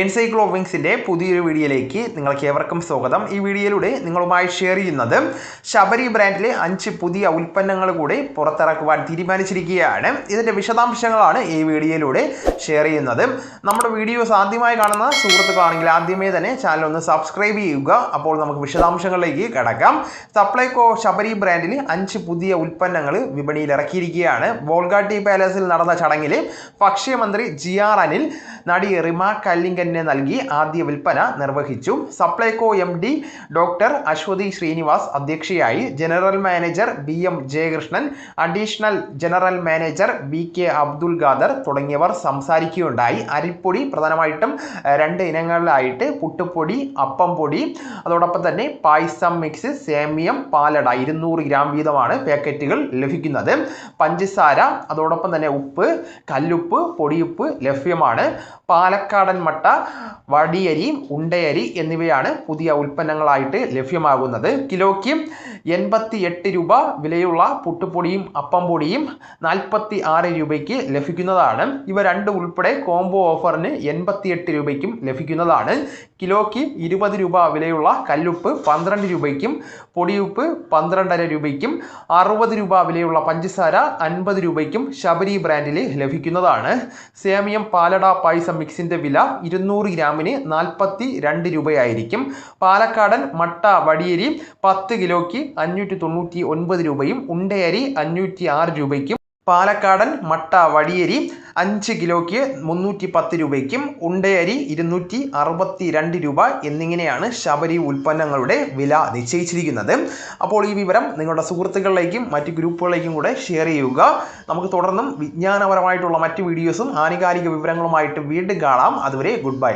എൻസൈക്ലോ വിങ്സിന്റെ പുതിയൊരു വീഡിയോയിലേക്ക് നിങ്ങൾക്ക് ഏവർക്കും സ്വാഗതം. ഈ വീഡിയോയിലൂടെ നിങ്ങളുമായി ഷെയർ ചെയ്യുന്നത് ശബരി ബ്രാൻഡിലെ അഞ്ച് പുതിയ ഉൽപ്പന്നങ്ങൾ കൂടി പുറത്തിറക്കുവാൻ തീരുമാനിച്ചിരിക്കുകയാണ്. ഇതിന്റെ വിശദാംശങ്ങളാണ് ഈ വീഡിയോയിലൂടെ ഷെയർ ചെയ്യുന്നത്. നമ്മുടെ വീഡിയോസ് ആദ്യമായി കാണുന്ന സുഹൃത്തുക്കളാണെങ്കിൽ ആദ്യമേ തന്നെ ചാനൽ ഒന്ന് സബ്സ്ക്രൈബ് ചെയ്യുക. അപ്പോൾ നമുക്ക് വിശദാംശങ്ങളിലേക്ക് കടക്കാം. സപ്ലൈകോ ശബരി ബ്രാൻഡിൽ അഞ്ച് പുതിയ ഉൽപ്പന്നങ്ങൾ വിപണിയിൽ ഇറക്കിയിരിക്കുകയാണ്. ബോൾഗാട്ടി പാലസിൽ നടന്ന ചടങ്ങിൽ ഭക്ഷ്യമന്ത്രി ജി ആർ അനിൽ നടി റിമ കല്ലിങ്കലിന് നൽകി ആദ്യ വിൽപ്പന നിർവഹിച്ചു. Supplyco M D doctor Aswathy Srinivas അധ്യക്ഷയായി. General manager B M Jayakrishnan additional general manager B K Abdul Khader തുടങ്ങിയവർ സംസാരിക്കുകയുണ്ടായി. അരിപ്പൊടി പ്രധാനമായിട്ടും രണ്ട് ഇനങ്ങളിലായിട്ട് പുട്ടുപൊടി അപ്പം പൊടി അതോടൊപ്പം തന്നെ പായസം മിക്സ് സേമിയം പാലട ഇരുന്നൂറ് ഗ്രാം വീതമാണ് പാക്കറ്റുകൾ ലഭിക്കുന്നത്. പഞ്ചസാര അതോടൊപ്പം തന്നെ ഉപ്പ് കല്ലുപ്പ് പൊടിയുപ്പ് ലഭ്യമാണ്. പാലക്കാടൻ മട്ട വടിയരി ഉണ്ടയരി എന്നിവയാണ് പുതിയ ഉൽപ്പന്നങ്ങളായിട്ട് ലഭ്യമാകുന്നത്. കിലോയ്ക്ക് എൺപത്തി എട്ട് രൂപ വിലയുള്ള പുട്ടുപൊടിയും അപ്പം പൊടിയും നാൽപ്പത്തി ആറ് രൂപയ്ക്ക് ലഭിക്കുന്നതാണ്. ഇവ രണ്ട് ഉൾപ്പെടെ കോംബോ ഓഫറിന് എൺപത്തിയെട്ട് രൂപയ്ക്കും ലഭിക്കുന്നതാണ്. കിലോയ്ക്ക് ഇരുപത് രൂപ വിലയുള്ള കല്ലുപ്പ് പന്ത്രണ്ട് രൂപയ്ക്കും പൊടിയുപ്പ് പന്ത്രണ്ടര രൂപയ്ക്കും അറുപത് രൂപ വിലയുള്ള പഞ്ചസാര അൻപത് രൂപയ്ക്കും ശബരി ബ്രാൻഡിൽ ലഭിക്കുന്നതാണ്. സേമിയം പാലട പായസം മിക്സിന്റെ വില ഇരുന്നൂറ് ഗ്രാമിന് നാൽപ്പത്തി രണ്ട് രൂപയായിരിക്കും. പാലക്കാടൻ മട്ട വടിയരി പത്ത് കിലോയ്ക്ക് അഞ്ഞൂറ്റി തൊണ്ണൂറ്റി ഒൻപത് രൂപയും ഉണ്ടയരി അഞ്ഞൂറ്റി ആറ് രൂപയ്ക്കും പാലക്കാടൻ മട്ട വടിയരി അഞ്ച് കിലോയ്ക്ക് മുന്നൂറ്റി പത്ത് രൂപയ്ക്കും ഉണ്ടയരി ഇരുന്നൂറ്റി അറുപത്തി രണ്ട് രൂപ എന്നിങ്ങനെയാണ് ശബരി ഉൽപ്പന്നങ്ങളുടെ വില നിശ്ചയിച്ചിരിക്കുന്നത്. അപ്പോൾ ഈ വിവരം നിങ്ങളുടെ സുഹൃത്തുക്കളിലേക്കും മറ്റ് ഗ്രൂപ്പുകളിലേക്കും കൂടെ ഷെയർ ചെയ്യുക. നമുക്ക് തുടർന്നും വിജ്ഞാനപരമായിട്ടുള്ള മറ്റ് വീഡിയോസും ആനുകാലിക വിവരങ്ങളുമായിട്ട് വീണ്ടും കാണാം. അതുവരെ ഗുഡ് ബൈ.